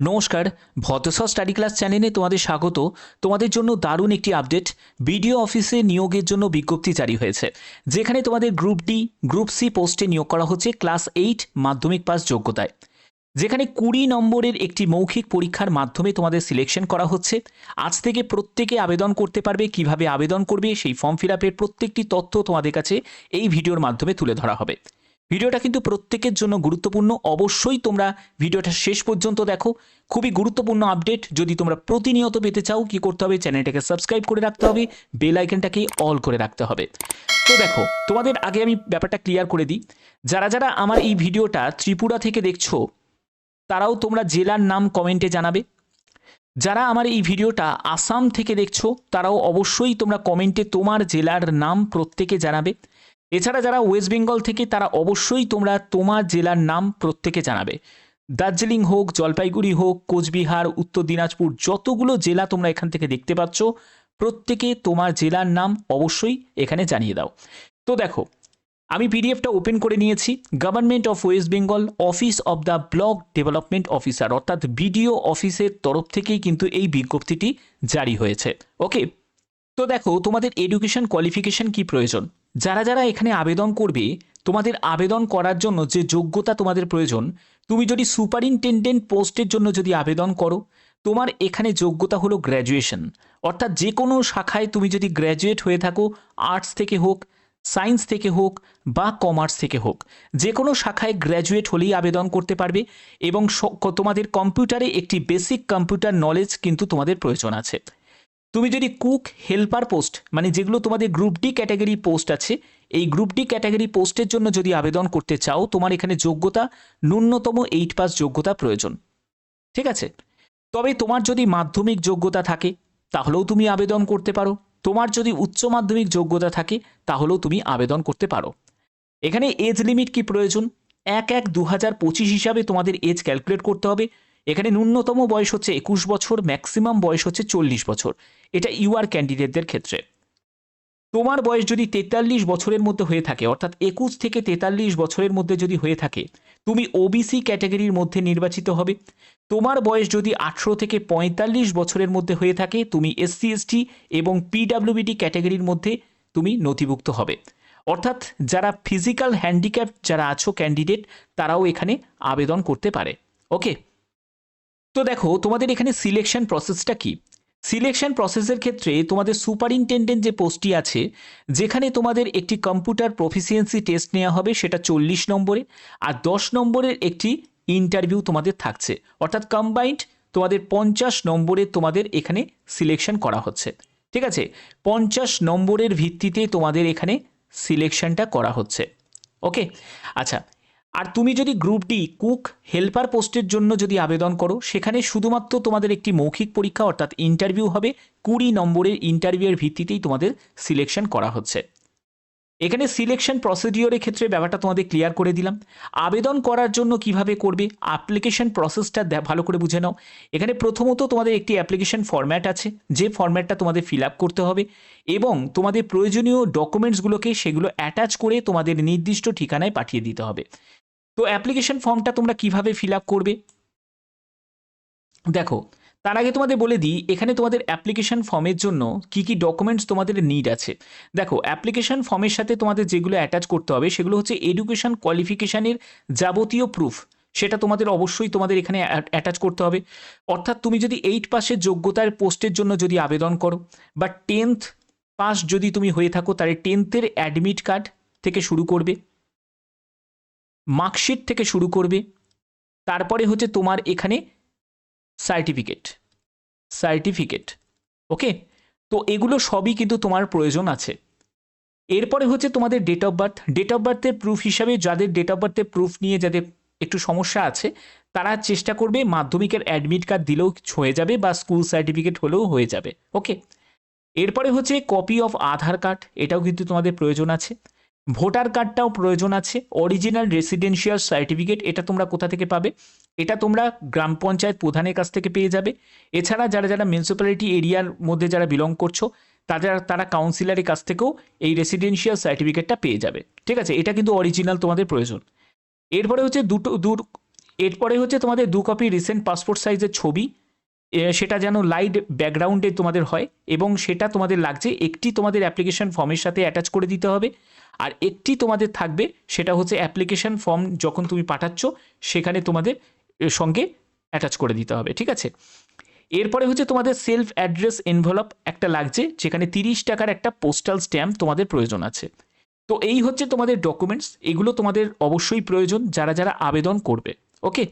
নমস্কার ভদ্রসর study class চ্যানেলে তোমাদের স্বাগত। তোমাদের জন্য দারুণ একটি আপডেট বিডিও অফিসে নিয়োগের জন্য বিজ্ঞপ্তি জারি হয়েছে। যেখানে তোমাদের গ্রুপ ডি গ্রুপ সি পোস্টে নিয়োগ করা হচ্ছে ক্লাস এইট মাধ্যমিক পাস যোগ্যতায়। যেখানে কুড়ি নম্বরের একটি মৌখিক পরীক্ষার মাধ্যমে তোমাদের সিলেকশন করা হচ্ছে। আজ থেকে প্রত্যেকে আবেদন করতে পারবে, কীভাবে আবেদন করবে, সেই ফর্ম ফিল আপের প্রত্যেকটি তথ্য তোমাদের কাছে এই ভিডিওর মাধ্যমে তুলে ধরা হবে। ভিডিওটা কিন্তু প্রত্যেকের জন্য গুরুত্বপূর্ণ। অবশ্যই তোমরা ভিডিওটা শেষ পর্যন্ত দেখো। খুবই গুরুত্বপূর্ণ আপডেট। যদি তোমরা প্রতিনিয়ত পেতে চাও কি করতে হবে, চ্যানেলটাকে সাবস্ক্রাইব করে রাখতে হবে, বেল আইকনটাকে অল করে রাখতে হবে। তো দেখো, তোমাদের আগে আমি ব্যাপারটা ক্লিয়ার করে দিই। যারা যারা আমার এই ভিডিওটা ত্রিপুরা থেকে দেখছ, তারাও তোমরা জেলার নাম কমেন্টে জানাবে। যারা আমার এই ভিডিওটা আসাম থেকে দেখছ, তারাও অবশ্যই তোমরা কমেন্টে তোমার জেলার নাম প্রত্যেকে জানাবে। এছাড়া যারা ওয়েস্ট বেঙ্গল থেকে, তারা অবশ্যই তোমরা তোমার জেলার নাম প্রত্যেকে জানাবে। দার্জিলিং হোক, জলপাইগুড়ি হোক, কোচবিহার, উত্তর দিনাজপুর, যতগুলো জেলা তোমরা এখান থেকে দেখতে পাচ্ছ, প্রত্যেকে তোমার জেলার নাম অবশ্যই এখানে জানিয়ে দাও। তো দেখো, আমি পিডিএফটা ওপেন করে নিয়েছি। Government of West Bengal office of the block development officer অর্থাৎ বিডিও অফিসের তরফ থেকেই কিন্তু এই বিজ্ঞপ্তিটি জারি হয়েছে। ওকে তো দেখো, তোমাদের এডুকেশন কোয়ালিফিকেশন কি প্রয়োজন? যারা যারা এখানে আবেদন করবে, তোমাদের আবেদন করার জন্য যে যোগ্যতা তোমাদের প্রয়োজন, তুমি যদি সুপারিনটেন্ডেন্ট পোস্টের জন্য যদি আবেদন করো, তোমার এখানে যোগ্যতা হলো গ্র্যাজুয়েশন। অর্থাৎ যে কোনো শাখায় তুমি যদি গ্র্যাজুয়েট হয়ে থাকো, আর্টস থেকে হোক, সায়েন্স থেকে হোক বা কমার্স থেকে হোক, যে কোনো শাখায় গ্র্যাজুয়েট হলেই আবেদন করতে পারবে এবং তোমাদের কম্পিউটারে একটি বেসিক কম্পিউটার নলেজ কিন্তু তোমাদের প্রয়োজন আছে। তুমি যদি কুক হেল্পার পোস্ট মানে যেগুলো তোমাদের গ্রুপ ডি ক্যাটাগরি পোস্ট আছে, এই গ্রুপ ডি ক্যাটাগরি পোস্টের জন্য যদি আবেদন করতে চাও, তোমার এখানে যোগ্যতা, ন্যূনতম এইট পাস যোগ্যতা প্রয়োজন। ঠিক আছে? তবে তোমার যদি মাধ্যমিক যোগ্যতা থাকে, তাহলেও তুমি আবেদন করতে পারো। তোমার যদি উচ্চ মাধ্যমিক যোগ্যতা থাকে, তাহলেও তুমি আবেদন করতে পারো। এখানে এজ লিমিট কি প্রয়োজন? এক এক দু হাজার পঁচিশ হিসাবে তোমাদের এজ ক্যালকুলেট করতে হবে। এখানে ন্যূনতম বয়স হচ্ছে একুশ বছর ম্যাক্সিমাম বয়স হচ্ছে চল্লিশ বছর। এটা ইউআর ক্যান্ডিডেটদের ক্ষেত্রে। তোমার বয়স যদি তেতাল্লিশ বছরের মধ্যে হয়ে থাকে, অর্থাৎ একুশ থেকে তেতাল্লিশ বছরের মধ্যে যদি হয়ে থাকে, তুমি ওবিসি ক্যাটাগরির মধ্যে নির্বাচিত হবে। তোমার বয়স যদি আঠেরো থেকে পঁয়তাল্লিশ বছরের মধ্যে হয়ে থাকে, তুমি এসসি এসটি এবং পিডাব্লিউবিডি ক্যাটাগরির মধ্যে তুমি নথিভুক্ত হবে। অর্থাৎ যারা ফিজিক্যাল হ্যান্ডিক্যাপ যারা আছো ক্যান্ডিডেট তারাও এখানে আবেদন করতে পারে। ওকে তো দেখো, তোমাদের এখানে সিলেকশন প্রসেসটা কি? সিলেকশন প্রসেসের ক্ষেত্রে তোমাদের সুপারিনটেন্ডেন্ট যে পোস্টটি আছে, যেখানে তোমাদের একটি কম্পিউটার প্রফিসিয়েন্সি টেস্ট নেওয়া হবে, সেটা চল্লিশ নম্বরে, আর দশ নম্বরের একটি ইন্টারভিউ তোমাদের থাকছে। অর্থাৎ কম্বাইন্ড তোমাদের পঞ্চাশ নম্বরে তোমাদের এখানে সিলেকশন করা হচ্ছে। ঠিক আছে? পঞ্চাশ নম্বরের ভিত্তিতে তোমাদের এখানে সিলেকশনটা করা হচ্ছে। ওকে আচ্ছা আর তুমি যদি গ্রুপ ডি কুক হেল্পার পোস্টের জন্য যদি আবেদন করো, সেখানে শুধুমাত্র তোমাদের একটি মৌখিক পরীক্ষা, অর্থাৎ ইন্টারভিউ হবে। কুড়ি নম্বরের ইন্টারভিউয়ের ভিত্তিতেই তোমাদের সিলেকশন করা হচ্ছে। এখানে সিলেকশন প্রসিডিওরের ক্ষেত্রে ব্যাপারটা তোমাদের ক্লিয়ার করে দিলাম। আবেদন করার জন্য কীভাবে করবে অ্যাপ্লিকেশন প্রসেসটা ভালো করে বুঝে নাও। এখানে প্রথমত তোমাদের একটি অ্যাপ্লিকেশন ফর্ম্যাট আছে, যে ফর্ম্যাটটা তোমাদের ফিল আপ করতে হবে এবং তোমাদের প্রয়োজনীয় ডকুমেন্টসগুলোকে সেগুলো অ্যাটাচ করে তোমাদের নির্দিষ্ট ঠিকানায় পাঠিয়ে দিতে হবে। তো অ্যাপ্লিকেশন ফর্মটা তোমরা কীভাবে ফিল করবে? দেখো, তার আগে তোমাদের বলে দিই, এখানে তোমাদের অ্যাপ্লিকেশন ফর্মের জন্য কি কি ডকুমেন্টস তোমাদের নিড আছে। দেখো অ্যাপ্লিকেশন ফর্মের সাথে তোমাদের যেগুলো অ্যাটাচ করতে হবে, সেগুলো হচ্ছে এডুকেশন কোয়ালিফিকেশানের যাবতীয় প্রুফ সেটা তোমাদের অবশ্যই তোমাদের এখানে অ্যাটাচ করতে হবে। অর্থাৎ তুমি যদি এইট পাসের যোগ্যতার পোস্টের জন্য যদি আবেদন করো, বা টেন্থ পাস যদি তুমি হয়ে থাকো, তাহলে টেন্থের অ্যাডমিট কার্ড থেকে শুরু করবে। মার্কশিট থেকে শুরু করবে। তারপরে হচ্ছে তোমার এখানে সার্টিফিকেট। সার্টিফিকেট, ওকে? তো এগুলো সবই কিন্তু তোমার প্রয়োজন আছে। এরপরে হচ্ছে তোমাদের date of birth date of বার্থের proof হিসাবে যাদের ডেট অফ বার্থের প্রুফ নিয়ে যাদের একটু সমস্যা আছে, তারা চেষ্টা করবে মাধ্যমিকের অ্যাডমিট কার্ড দিলেও হয়ে যাবে বা স্কুল সার্টিফিকেট হলেও হয়ে যাবে, ওকে? এরপরে হচ্ছে কপি অফ আধার কার্ড এটাও কিন্তু তোমাদের প্রয়োজন আছে। ভোটার কার্ডটাও প্রয়োজন আছে। অরিজিনাল রেসিডেন্সিয়াল সার্টিফিকেট এটা তোমরা কোথা থেকে পাবে? এটা তোমরা গ্রাম পঞ্চায়েত প্রধানের কাছ থেকে পেয়ে যাবে। এছাড়া যারা যারা মিউনিসিপ্যালিটি এরিয়ার মধ্যে যারা বিলং করছ, তাদের, তারা কাউন্সিলরের কাছ থেকেও এই রেসিডেন্সিয়াল সার্টিফিকেটটা পেয়ে যাবে। ঠিক আছে? এটা কিন্তু অরিজিনাল তোমাদের প্রয়োজন। এরপরে হচ্ছে দুটো দূর এরপরে হচ্ছে তোমাদের দু কপি রিসেন্ট পাসপোর্ট সাইজের ছবি। সেটা যেন লাইট ব্যাকগ্রাউন্ডে তোমাদের হয় এবং সেটা তোমাদের লাগছে। একটি তোমাদের অ্যাপ্লিকেশন ফর্মের সাথে অ্যাটাচ করে দিতে হবে। আর একটি তোমাদের থাকবে, সেটা হচ্ছে অ্যাপ্লিকেশন ফর্ম যখন তুমি পাঠাচ্ছ, সেখানে তোমাদের সঙ্গে অ্যাটাচ করে দিতে হবে, ঠিক আছে? এরপরে হচ্ছে তোমাদের সেলফ অ্যাড্রেস এনভেলপ একটা লাগছে, যেখানে তিরিশ টাকার একটা পোস্টাল স্ট্যাম্প তোমাদের প্রয়োজন আছে। তো এই হচ্ছে তোমাদের ডকুমেন্টস এগুলো তোমাদের অবশ্যই প্রয়োজন যারা যারা আবেদন করবে ওকে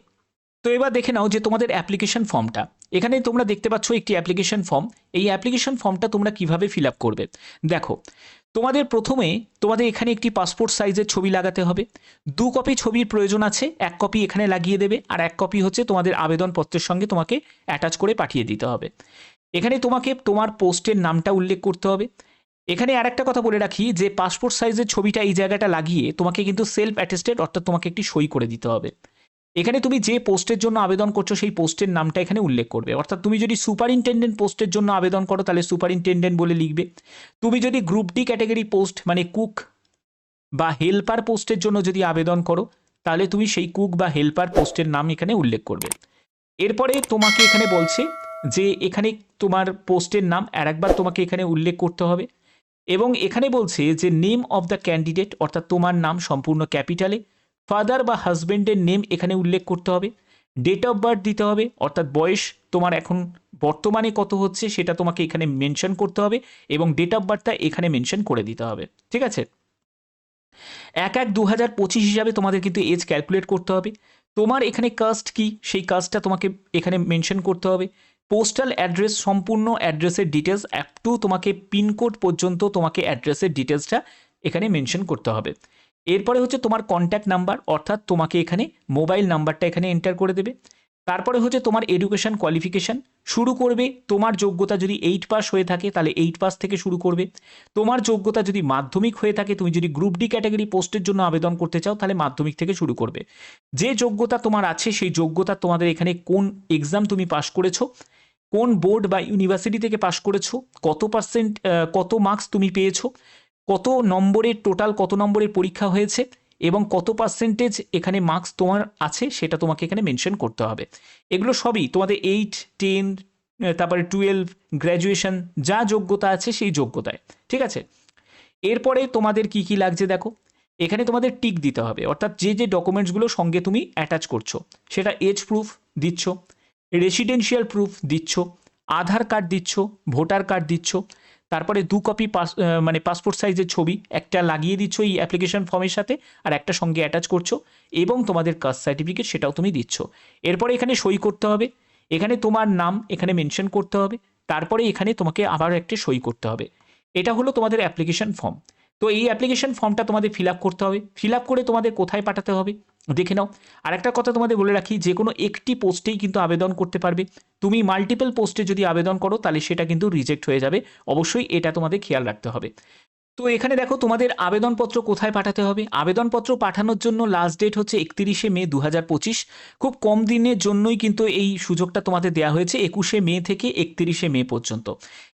তো এবার দেখে নাও যে তোমাদের অ্যাপ্লিকেশন ফর্মটা এখানে তোমরা দেখতে পাচ্ছ একটি অ্যাপ্লিকেশন ফর্ম এই অ্যাপ্লিকেশন ফর্মটা তোমরা কীভাবে ফিল আপ করবে? দেখো তোমাদের প্রথমে তোমাদের এখানে একটি পাসপোর্ট সাইজের ছবি লাগাতে হবে। দু কপি ছবির প্রয়োজন আছে, এক কপি এখানে লাগিয়ে দেবে, আর এক কপি হচ্ছে তোমাদের আবেদনপত্রের সঙ্গে তোমাকে অ্যাটাচ করে পাঠিয়ে দিতে হবে। এখানে তোমাকে তোমার পোস্টের নামটা উল্লেখ করতে হবে। এখানে আর একটা কথা বলে রাখি যে পাসপোর্ট সাইজের ছবিটা এই জায়গাটা লাগিয়ে তোমাকে কিন্তু সেলফ অ্যাটেস্টেড অর্থাৎ তোমাকে একটি সই করে দিতে হবে। এখানে তুমি যে পোস্টের জন্য আবেদন করছ, সেই পোস্টের নামটা এখানে উল্লেখ করবে। অর্থাৎ তুমি যদি সুপারিনটেন্ডেন্ট পোস্টের জন্য আবেদন করো, তাহলে সুপারিনটেন্ডেন্ট বলে লিখবে। তুমি যদি গ্রুপ ডি ক্যাটাগরি পোস্ট মানে কুক বা হেল্পার পোস্টের জন্য যদি আবেদন করো, তাহলে তুমি সেই কুক বা হেল্পার পোস্টের নাম এখানে উল্লেখ করবে। এরপরে তোমাকে এখানে বলছে যে এখানে তোমার পোস্টের নাম আর একবার তোমাকে এখানে উল্লেখ করতে হবে। এবং এখানে বলছে যে, নেম অফ দ্য ক্যান্ডিডেট, অর্থাৎ তোমার নাম সম্পূর্ণ ক্যাপিটালে ফাদার বা হাজবেন্ডের নেম এখানে উল্লেখ করতে হবে। ডেট অফ বার্থ দিতে হবে, অর্থাৎ বয়স তোমার এখন বর্তমানে কত হচ্ছে সেটা তোমাকে এখানে মেনশন করতে হবে এবং ডেট অফ বার্থটা এখানে মেনশন করে দিতে হবে, ঠিক আছে? এক এক দু হাজার পঁচিশ হিসাবে তোমাদের কিন্তু এজ ক্যালকুলেট করতে হবে। তোমার এখানে কাস্ট কি? সেই কাস্টটা তোমাকে এখানে মেনশন করতে হবে। পোস্টাল অ্যাড্রেস সম্পূর্ণ অ্যাড্রেসের ডিটেলস অ্যাপ টু তোমাকে পিনকোড পর্যন্ত তোমাকে অ্যাড্রেসের ডিটেলসটা এখানে মেনশন করতে হবে। এরপরে হচ্ছে তোমার কন্ট্যাক্ট নাম্বার অর্থাৎ তোমাকে এখানে মোবাইল নাম্বারটা এখানে এন্টার করে দেবে। তারপরে হচ্ছে তোমার এডুকেশন কোয়ালিফিকেশান শুরু করবে তোমার যোগ্যতা যদি এইট পাস হয়ে থাকে, তাহলে এইট পাস থেকে শুরু করবে। তোমার যোগ্যতা যদি মাধ্যমিক হয়ে থাকে, তুমি যদি গ্রুপ ডি ক্যাটাগরি পোস্টের জন্য আবেদন করতে চাও, তাহলে মাধ্যমিক থেকে শুরু করবে। যে যোগ্যতা তোমার আছে, সেই যোগ্যতা তোমাদের এখানে কোন এক্সাম তুমি পাশ করেছ, কোন বোর্ড বা ইউনিভার্সিটি থেকে পাশ করেছ, কত পার্সেন্ট কত মার্কস তুমি পেয়েছ কত নম্বরের টোটাল কত নম্বরের পরীক্ষা হয়েছে এবং কত পার্সেন্টেজ এখানে মার্কস তোমার আছে সেটা তোমাকে এখানে মেনশন করতে হবে। এগুলো সবই তোমাদের এইট টেন তারপরে টুয়েলভ গ্র্যাজুয়েশন যা যোগ্যতা আছে সেই যোগ্যতায়, ঠিক আছে? এরপরে তোমাদের কি কি লাগছে দেখো, এখানে তোমাদের টিক দিতে হবে, অর্থাৎ যে যে ডকুমেন্টসগুলো সঙ্গে তুমি অ্যাটাচ করছ, সেটা এজ প্রুফ দিচ্ছ রেসিডেন্সিয়াল প্রুফ দিচ্ছ, আধার কার্ড দিচ্ছ ভোটার কার্ড দিচ্ছ তারপরে দু কপি পাস মানে পাসপোর্ট সাইজের ছবি, একটা লাগিয়ে দিচ্ছ এই অ্যাপ্লিকেশন ফর্মের সাথে আর একটা সঙ্গে অ্যাটাচ করছ এবং তোমাদের কাস্ট সার্টিফিকেট সেটাও তুমি দিচ্ছ। এরপরে এখানে সই করতে হবে, এখানে তোমার নাম এখানে মেনশন করতে হবে, তারপরে এখানে তোমাকে আবার একটা সই করতে হবে। এটা হলো তোমাদের অ্যাপ্লিকেশন ফর্ম তো এই অ্যাপ্লিকেশন ফর্মটা তোমাদের ফিল আপ করতে হবে ফিল আপ করে তোমাদের কোথায় পাঠাতে হবে? দেখে নাও। আর একটা কথা তোমাদের বলে রাখি, যে কোনো একটি পোস্টেই কিন্তু আবেদন করতে পারবে। তুমি মাল্টিপল পোস্টে যদি আবেদন করো, তাহলে সেটা কিন্তু রিজেক্ট হয়ে যাবে। অবশ্যই এটা তোমাদের খেয়াল রাখতে হবে। তো এখানে দেখো, তোমাদের আবেদনপত্র কোথায় পাঠাতে হবে? আবেদনপত্র পাঠানোর জন্য লাস্ট ডেট হচ্ছে একত্রিশে মে দু হাজার পঁচিশ। খুব কম দিনের জন্যই কিন্তু এই সুযোগটা তোমাদের দেওয়া হয়েছে, একুশে মে থেকে একত্রিশে মে পর্যন্ত।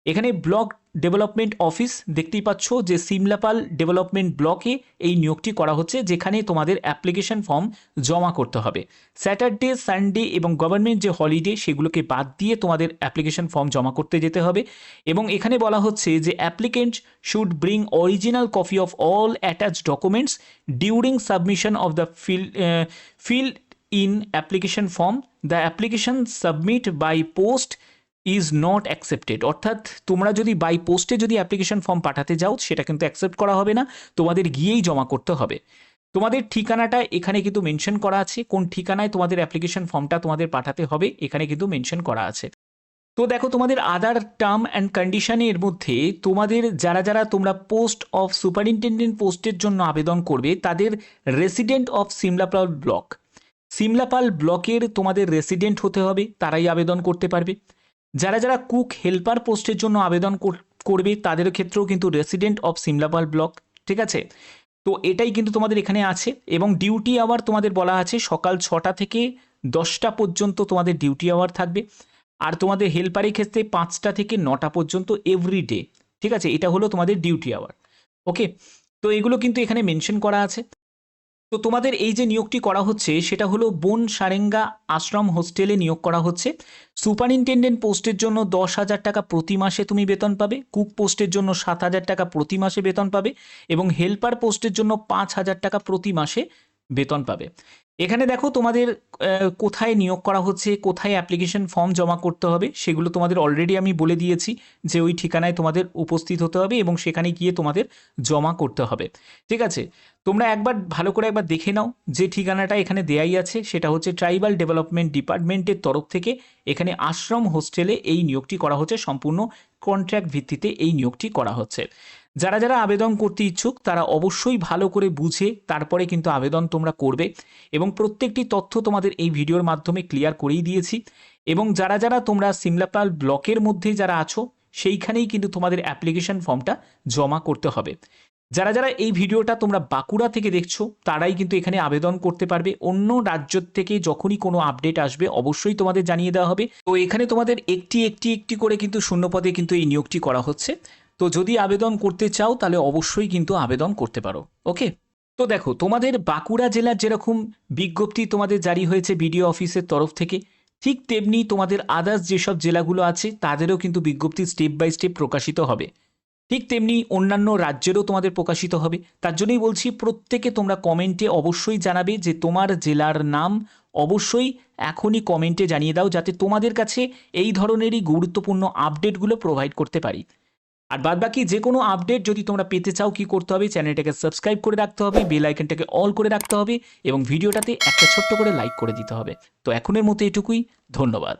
এখানে ব্লক ডেভেলপমেন্ট অফিস দেখতেই পাচ্ছ যে সিমলাপাল ডেভেলপমেন্ট ব্লকে এই নিয়োগটি করা হচ্ছে, যেখানে তোমাদের অ্যাপ্লিকেশন ফর্ম জমা করতে হবে। স্যাটারডে, সানডে এবং গভর্নমেন্ট যে হলিডে সেগুলোকে বাদ দিয়ে তোমাদের অ্যাপ্লিকেশন ফর্ম জমা করতে যেতে হবে এবং এখানে বলা হচ্ছে যে applicant should bring original copy of all attach documents during submission of the fill field in application form. The application submit by post is not accepted অর্থাৎ তোমরা যদি বাই পোস্টে যদি অ্যাপ্লিকেশন ফর্ম পাঠাতে যাও, সেটা কিন্তু অ্যাকসেপ্ট করা হবে না, তোমাদের গিয়েই জমা করতে হবে। তোমাদের ঠিকানাটা এখানে কিন্তু মেনশন করা আছে, কোন ঠিকানায় তোমাদের অ্যাপ্লিকেশন ফর্মটা তোমাদের পাঠাতে হবে, এখানে কিন্তু মেনশন করা আছে। তো দেখো, তোমাদের আদার টার্ম অ্যান্ড কন্ডিশনের মধ্যে তোমাদের যারা যারা তোমরা পোস্ট অফ সুপারিনটেন্ডেন্ট পোস্টের জন্য আবেদন করবে, তাদের resident of Simlapal block Simlapal ব্লকের তোমাদের রেসিডেন্ট হতে হবে, তারাই আবেদন করতে পারবে। যারা যারা কুক হেল্পার পোস্টের জন্য আবেদন কর- করবে তাদের ক্ষেত্রেও কিন্তু রেসিডেন্ট অফ সিমলাপাল ব্লক ঠিক আছে? তো এটাই কিন্তু তোমাদের এখানে আছে এবং ডিউটি আওয়ার তোমাদের বলা আছে সকাল ছটা থেকে দশটা পর্যন্ত তোমাদের ডিউটি আওয়ার থাকবে। আর তোমাদের হেল্পারের ক্ষেত্রে পাঁচটা থেকে নটা পর্যন্ত এভরি ডে ঠিক আছে? এটা হলো তোমাদের ডিউটি আওয়ার ওকে তো এগুলো কিন্তু এখানে মেনশন করা আছে। তো তোমাদের এই যে নিয়োগটি করা হচ্ছে, সেটা হলো বন সারেঙ্গা আশ্রম হোস্টেলে নিয়োগ করা হচ্ছে। সুপারিনটেন্ডেন্ট পোস্টের জন্য দশ হাজার টাকা প্রতি মাসে তুমি বেতন পাবে, কুক পোস্টের জন্য সাত হাজার টাকা প্রতি মাসে বেতন পাবে, এবং হেল্পার পোস্টের জন্য পাঁচ হাজার টাকা প্রতি মাসে বেতন পাবে। এখানে দেখো তোমাদের কোথায় নিয়োগ করা হচ্ছে, কোথায় অ্যাপ্লিকেশন ফর্ম জমা করতে হবে, সেগুলো তোমাদের অলরেডি আমি বলে দিয়েছি যে ওই ঠিকানায় তোমাদের উপস্থিত হতে হবে এবং সেখানে গিয়ে তোমাদের জমা করতে হবে। ঠিক আছে? তোমরা একবার ভালো করে একবার দেখে নাও যে ঠিকানাটা এখানে দেয়াই আছে, সেটা হচ্ছে ট্রাইবাল ডেভেলপমেন্ট ডিপার্টমেন্টের তরফ থেকে এখানে আশ্রম হোস্টেলে এই নিয়োগটি করা হচ্ছে, সম্পূর্ণ কন্ট্রাক্ট ভিত্তিতে এই নিয়োগটি করা হচ্ছে। যারা যারা আবেদন করতে ইচ্ছুক, তারা অবশ্যই ভালো করে বুঝে তারপরে কিন্তু আবেদন তোমরা করবে এবং প্রত্যেকটি তথ্য তোমাদের এই ভিডিওর মাধ্যমে ক্লিয়ার করেই দিয়েছি এবং যারা যারা তোমরা সিমলাপাল ব্লকের মধ্যে যারা আছো, সেইখানেই কিন্তু তোমাদের অ্যাপ্লিকেশন ফর্মটা জমা করতে হবে। যারা যারা এই ভিডিওটা তোমরা বাঁকুড়া থেকে দেখছ, তারাই কিন্তু এখানে আবেদন করতে পারবে। অন্য রাজ্য থেকে যখনই কোনো আপডেট আসবে, অবশ্যই তোমাদের জানিয়ে দেওয়া হবে। তো এখানে তোমাদের একটি একটি একটি করে কিন্তু শূন্যপদে কিন্তু এই নিয়োগটি করা হচ্ছে। তো যদি আবেদন করতে চাও, তাহলে অবশ্যই কিন্তু আবেদন করতে পারো। ওকে? তো দেখো, তোমাদের বাঁকুড়া জেলার যেরকম বিজ্ঞপ্তি তোমাদের জারি হয়েছে বিডিও অফিসের তরফ থেকে, ঠিক তেমনি তোমাদের আদার্স যেসব জেলাগুলো আছে, তাদেরও কিন্তু বিজ্ঞপ্তি স্টেপ বাই স্টেপ প্রকাশিত হবে। ঠিক তেমনি অন্যান্য রাজ্যেরও তোমাদের প্রকাশিত হবে। তার জন্যই বলছি, প্রত্যেকে তোমরা কমেন্টে অবশ্যই জানাবে যে তোমার জেলার নাম অবশ্যই এখনই কমেন্টে জানিয়ে দাও, যাতে তোমাদের কাছে এই ধরনেরই গুরুত্বপূর্ণ আপডেটগুলো প্রোভাইড করতে পারি। আর বাদ বাকি যে কোনো আপডেট যদি তোমরা পেতে চাও কি করতে হবে চ্যানেলটাকে সাবস্ক্রাইব করে রাখতে হবে বেল আইকনটাকে অল করে রাখতে হবে এবং ভিডিওটাতে একটা ছোট্ট করে লাইক করে দিতে হবে। তো এখনের মতো এটুকুই, ধন্যবাদ।